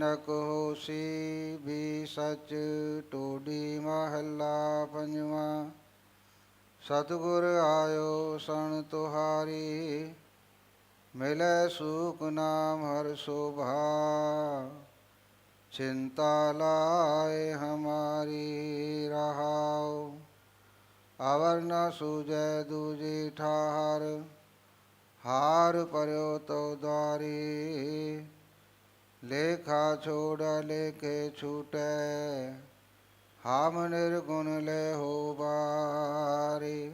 ਨਕ ਹੋਸੀ ਵੀ ਸਚ ਟੋਡੀ ਮਹੱਲਾ ਪੰਜਵਾ। ਸਤਿਗੁਰ ਆਇਓ ਸਣ ਤੁਹਾਰੀ, ਮਿਲੈ ਸੂਖ ਨਾਮ ਹਰ ਸੋਭਾ। ਚਿੰਤਾ ਲਾਏ ਹਮਾਰੀ ਰਹਾਉ, ਅਵਰ ਨ ਸੂਜੈ ਦੂਜੀ ਠਾਰ। ਹਾਰ ਪਰਿਓ ਤੋ ਦੁਆਰੀ ਲੇਖਾ ਛੋੜ ਲੇਖੇ ਛੂਟੈ, ਹਾਮ ਨਿਰਗੁਣ ਲੈ ਹੋ ਬਾਰੀ।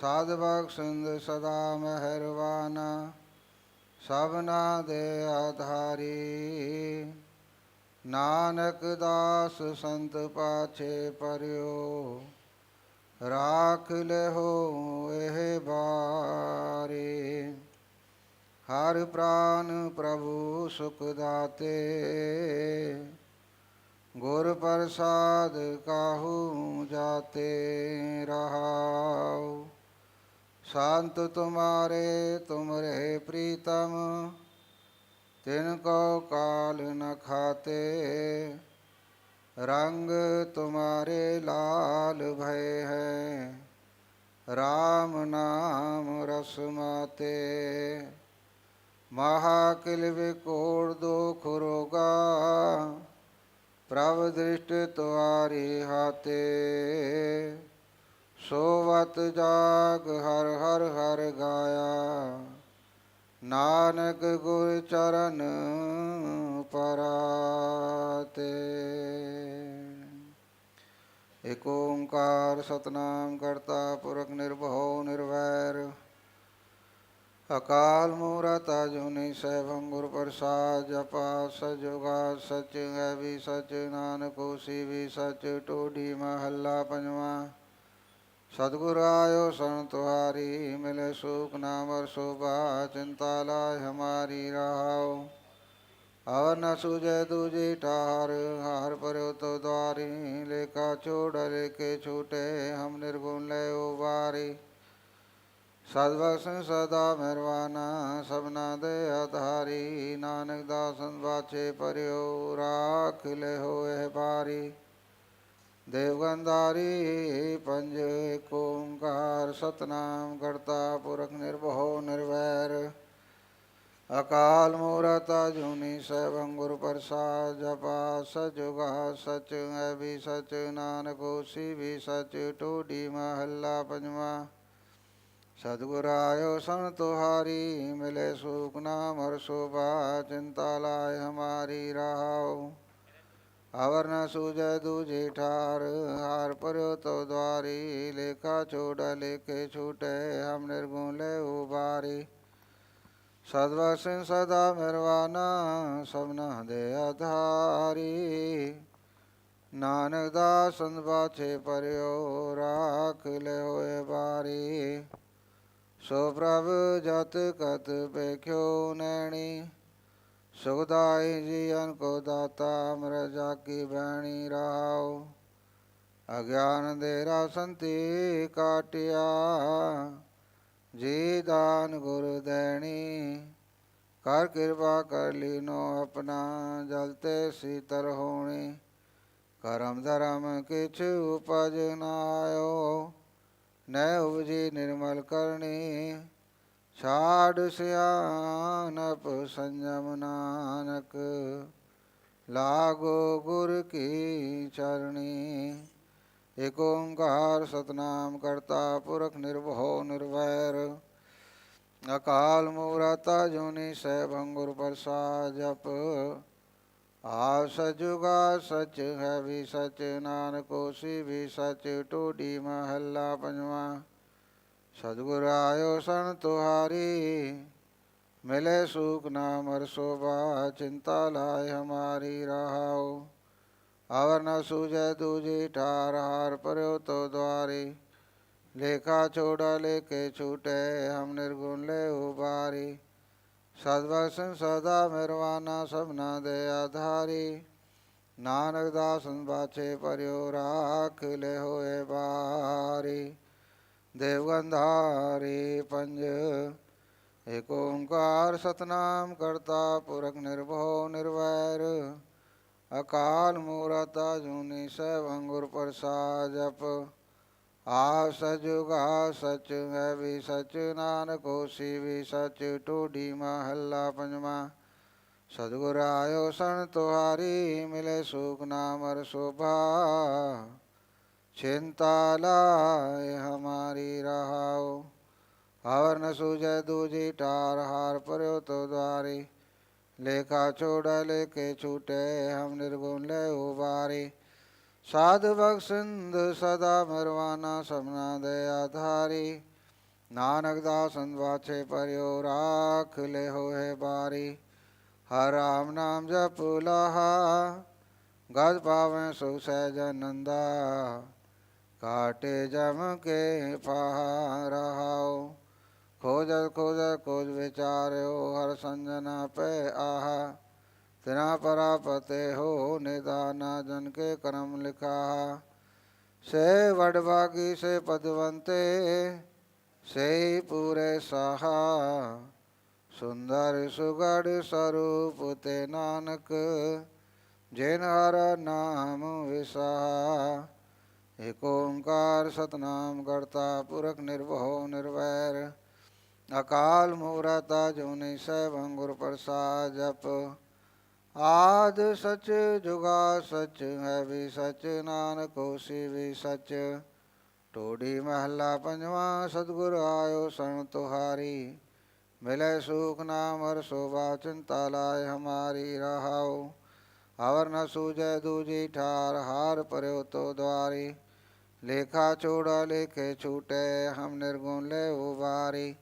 ਸਾਧ ਬਖਸ਼ਿੰਦ ਸਦਾ ਮਹਿਰਵਾਨਾ ਸਭਨਾ ਦੇ ਆਧਾਰੀ। ਨਾਨਕ ਦਾਸ ਸੰਤ ਪਾਛੇ ਪਰਿਓ, ਰਾਖ ਲਹੋ ਇਹ ਬਾਰੇ। ਹਰ ਪ੍ਰਾਨ ਪ੍ਰਭੂ ਸੁਖ ਦਾਤੇ ਗੁਰ ਪ੍ਰਸਾਦ ਕਾਹੂ ਜਾਤੇ ਰਹਾਉ ਸੰਤ ਤੁਮਾਰੇ ਤੁਮਰੇ ਪ੍ਰੀਤਮ ਤਿਨ ਕੋ ਕਾਲ ਨ ਖਾਤੇ रंग तुम्हारे लाल भय है राम नाम रस ਮਹਾ ਕਿਲ ਵਿਕੋੜ ਦੋ ਖੁਰੋਗਾ ਪ੍ਰਭ ਦ੍ਰਿਸ਼ਟ ਤੁਆਰੇ ਹਾਤੇ। ਸੋਵਤ ਜਾਗ ਹਰ ਹਰ ਹਰ ਗਾਇਆ, ਨਾਨਕ ਗੁਰ ਚਰਨ ਪਰਾਤੇ। ਏਕ ਓੰਕਾਰ ਸਤਨਾਮ ਕਰਤਾ ਪੁਰਖ ਨਿਰਭਉ ਨਿਰਵੈਰ ਅਕਾਲ ਮੂਰਤ ਅਜੂਨੀ ਸੈਭੰ ਗੁਰ ਪ੍ਰਸਾਦ, ਜਪਾ ਸਜੁਗਾ ਸਚ ਹੈ ਵੀ ਸਚ, ਨਾਨਕ ਹੋਸੀ ਵੀ ਸਚ ਟੋਢੀ ਮਹੱਲਾ ਪੰਜਵਾ। ਸਤਿਗੁਰ ਆਇਓ ਸਣ ਤੁਹਾਰੀ ਮਿਲੇ ਸੁਖ ਨਾਮ ਅਰ ਸ਼ੋਭਾ, ਚਿੰਤਾ ਲਾਇ ਹਮਾਰੀ ਰਹਾਉ। ਅਵਰ ਨ ਸੁਜੈ ਦੂਜੀ ਠਾਰ ਹਾਰ ਪਰਿਓ ਤੋ ਦੁਆਰੀ, ਲੇਖਾ ਛੋੜ ਲੇਕੇ ਛੂਟੇ, ਹਮ ਨਿਰਗੁਣ ਲੈ ਉਵਾਰੀ ਸਦਵਸਨ ਸਦਾ ਮਿਹਰਵਾਨਾ ਸਭਨਾ ਦੇ ਆਧਾਰੀ ਨਾਨਕ ਦਾਸਨ ਬਾਛੇ ਪਰਿਓ ਰਾਖ ਲੈ ਹੋਏ ਬਾਰੀ ਦੇਵਗੰਧਾਰੀ, ਪੰਜ ਓੰਕਾਰ, ਸਤਨਾਮ ਕਰਤਾ ਪੁਰਖ ਨਿਰਭਉ ਨਿਰਵੈਰ। ਅਕਾਲ ਮੂਰਤ ਅਜੂਨੀ ਸੈਭੰ ਗੁਰ ਪ੍ਰਸਾਦ, ਜਪਾ ਸਜੁਗਾ ਸਚ ਹੈ ਵੀ ਸਚ, ਨਾਨਕ ਹੋਸੀ ਵੀ ਸਚ, ਟੋਡੀ ਮਹੱਲਾ ਪੰਜਵਾ। ਸਤਿਗੁਰ ਆਇਓ ਸਨ ਤੁਹਾਰੀ, ਮਿਲੇ ਸੁਖ ਨਾਮ ਹਰ ਸ਼ੋਭਾ, ਚਿੰਤਾ ਲਾਇ ਹਮਾਰੀ ਰਹਾਉ ਅਵਰ ਨ ਸੂਜੈ ਦੂਜੀ ਠਾਰ, ਹਾਰ ਪਰਿਓ ਤੋ ਦੁਆਰੀ, ਲੇਖਾ ਛੋੜ ਲੇਖੇ ਛੂਟੇ, ਹਮ ਨਿਰਗੁਣ ਲੈ ਉਬਾਰੀ। ਸਦਵਸਨ ਸਦਾ ਮਿਰਵਾਨਾ ਸਭਨਾ ਦੇ ਆਧਾਰੀ। ਨਾਨਕ ਦਾਸਨ ਬਾਛੇ ਪਰਿਓ ਰਾਖ ਲੈ ਹੋਏ ਬਾਰੀ ਸੋ ਪ੍ਰਭ ਜਤ ਕਤ ਪੇਖਿਓ ਨੈਣੀ ਸੁਖਦਾਈ ਜੀਵਨ ਕੋ ਦਾਤਾ ਅਮਰ ਜਾਕੀ ਬੈਣੀ ਰਾਓ ਅਗਿਆਨ ਦੇ ਰਾਸੰਤੀ ਕਾਟਿਆ, ਜੀ ਦਾਨ ਗੁਰ ਦੇਣੀ। ਕਰ ਕਿਰਪਾ ਕਰ ਲੀਨੋ ਆਪਣਾ ਜਲਤੇ ਸੀਤਰ ਹੋਣੀ। ਕਰਮ ਧਰਮ ਕਿਛ ਉਪਜ ਨਾਇਓ ਨੈ ਉਪਜੀ ਨਿਰਮਲ ਕਰਨੀ, ਛਾੜ ਸਿਆਨਪ ਸੰਜਮ ਨਾਨਕ, ਲਾਗੋ ਗੁਰ ਕੀ ਚਰਣੀ ਏਕ ਓੰਕਾਰ ਸਤਨਾਮ ਕਰਤਾ ਪੁਰਖ ਨਿਰਭਉ ਨਿਰਵੈਰ, ਅਕਾਲ ਮੂਰਤ ਜੁਨੀ ਸੈਭੰ ਗੁਰ ਪ੍ਰਸਾਦ ਜਪ ਆ ਸਜੁਗਾ ਸਚ ਹੈ ਵੀ ਸਚ ਨਾਨਕ ਹੋਸੀ ਵੀ ਸਚ ਟੋਡੀ ਮਹੱਲਾ ਪੰਜਵਾ ਸਤਿਗੁਰ ਆਇਓ ਸਣ ਤੁਹਾਰੀ ਮਿਲੇ ਸੁਖ ਨਾਮ ਅਰ ਸ਼ੋਭਾ ਚਿੰਤਾ ਲਾਇ ਹਮਾਰੀ ਰਹਾਉ ਅਵਰ ਨ ਸੂਜੈ ਦੂਜੀ ਠਾਰ ਹਾਰ ਪਰਿਓ ਤੋ ਦੁਆਰੀ ਲੇਖਾ ਛੋੜਾ ਲੇਕੇ ਛੂਟੇ ਹਮ ਨਿਰਗੁਣ ਲੈ ਉਬਾਰੀ ਸਦਾ ਮਿਰਵਾਨਾ ਸਭਨਾ ਦੇ ਆਧਾਰੀ। ਨਾਨਕ ਦਾਸਨ ਬਾਛੇ ਪਰਿਓ ਰਾਖ ਲੈ ਹੋਏ ਬਾਰੀ। ਦੇਵਗੰਧਾਰੀ ਪੰਜ ਏਕ ਓੰਕਾਰ ਸਤਨਾਮ ਕਰਤਾ ਪੁਰਖ ਨਿਰਭਉ ਨਿਰਵੈਰ। ਅਕਾਲ ਮੂਰਤਾ ਜੂਨੀ ਸੈਭੰ ਗੁਰ ਪ੍ਰਸਾਦ ਜਪ। ਆ ਸਜੁਗਾ ਸਚ ਹੈ ਵੀ ਸਚ ਨਾਨਕ ਹੋਸੀ ਵੀ ਸਚ ਟੋਡੀ ਮਹੱਲਾ ਪੰਜਵਾ ਸਤਿਗੁਰ ਆਇਓ ਸਣ ਤੁਹਾਰੀ ਮਿਲੇ ਸੁਖ ਨਾਮ ਅਰ ਸ਼ੋਭਾ ਚਿੰਤਾ ਲਾਏ ਹਮਾਰੀ ਰਹਾਓ ਹਵਰ ਨ ਸੂਜੈ ਦੂਜੀ ਟਾਰ ਹਾਰ ਪਰਿਓ ਤੋ ਦੁਆਰੀ ਲੇਖਾ ਛੋੜ ਲੇਕੇ ਛੂਟੇ ਹਮ ਨਿਰਗੁਣ ਲੈ ਉਬਾਰੀ ਸਾਧ ਬਖਸ਼ਿੰਦ ਸਦਾ ਮਰਵਾਨਾ ਸਭਨਾ ਦੇ ਆਧਾਰੀ। ਨਾਨਕ ਦਾਸਨ ਵਾਛੇ ਪਰਿਓ ਰਾਖ ਲੈ ਹੋਏ ਬਾਰੀ। ਹਰ ਰਾਮ ਨਾਮ ਜਪ ਲਹਾ, ਗਦ ਪਾਵੇਂ ਸੁ ਸਹਿਜ ਨੰਦਾ। ਕਾਟੇ ਜਮ ਕੇ ਪਹਾ ਰਹਾਉ ਖੋਜ ਖੋਜ ਖੋਜ ਵਿਚਾਰਿਓ, ਹਰ ਸੰਜਨਾ ਪੈ ਆਹਾ। ਤਿਨਾ ਪਰਾਪਤੇ ਹੋ ਨਿਦਾਨਾ ਜਨ ਕੇ ਕਰਮ ਲਿਖਾ। ਸੇ ਵਡ ਭਾਗੀ ਸੇ ਪਦਵੰਤੇ, ਸੇ ਪੂਰੇ ਸਾਹਾ। ਸੁੰਦਰ ਸੁਗੜ ਸਰੂਪ ਤੇ ਨਾਨਕ, ਜਿਨ ਹਰ ਨਾਮ ਵਿਸਾ ਏਕ ਓੰਕਾਰ ਸਤਨਾਮ ਕਰਤਾ ਪੁਰਖ ਨਿਰਭਉ ਨਿਰਵੈਰ। ਅਕਾਲ ਮੂਰਤ ਜੁਨੀ ਸੈਭੰ ਗੁਰ ਪ੍ਰਸਾਦ ਜਪ। ਆਦ ਸਚ ਜੁਗਾ ਸਚ ਹੈ ਵੀ ਸਚ ਨਾਨਕ ਹੋਸੀ ਵੀ ਸਚ ਟੋੜੀ ਮਹੱਲਾ ਪੰਜਵਾ ਸਤਿਗੁਰ ਆਇਓ ਸਣ ਤੁਹਾਰੀ ਮਿਲੇ ਸੁਖ ਨਾਮ ਹਰ ਸੋਭਾ ਚਿੰਤਾ ਲਾਏ ਹਮਾਰੀ ਰਹਾਉ ਹਵਰ ਨ ਸੂਜੈ ਦੂਜੀ ਠਾਰ ਹਾਰ ਪਰਿਓ ਤੋ ਦੁਆਰੀ ਲੇਖਾ ਛੋੜਾ ਲੇਖੇ ਛੂਟੇ ਹਮ ਨਿਰਗੁਣ ਲੈ ਉਬਾਰੀ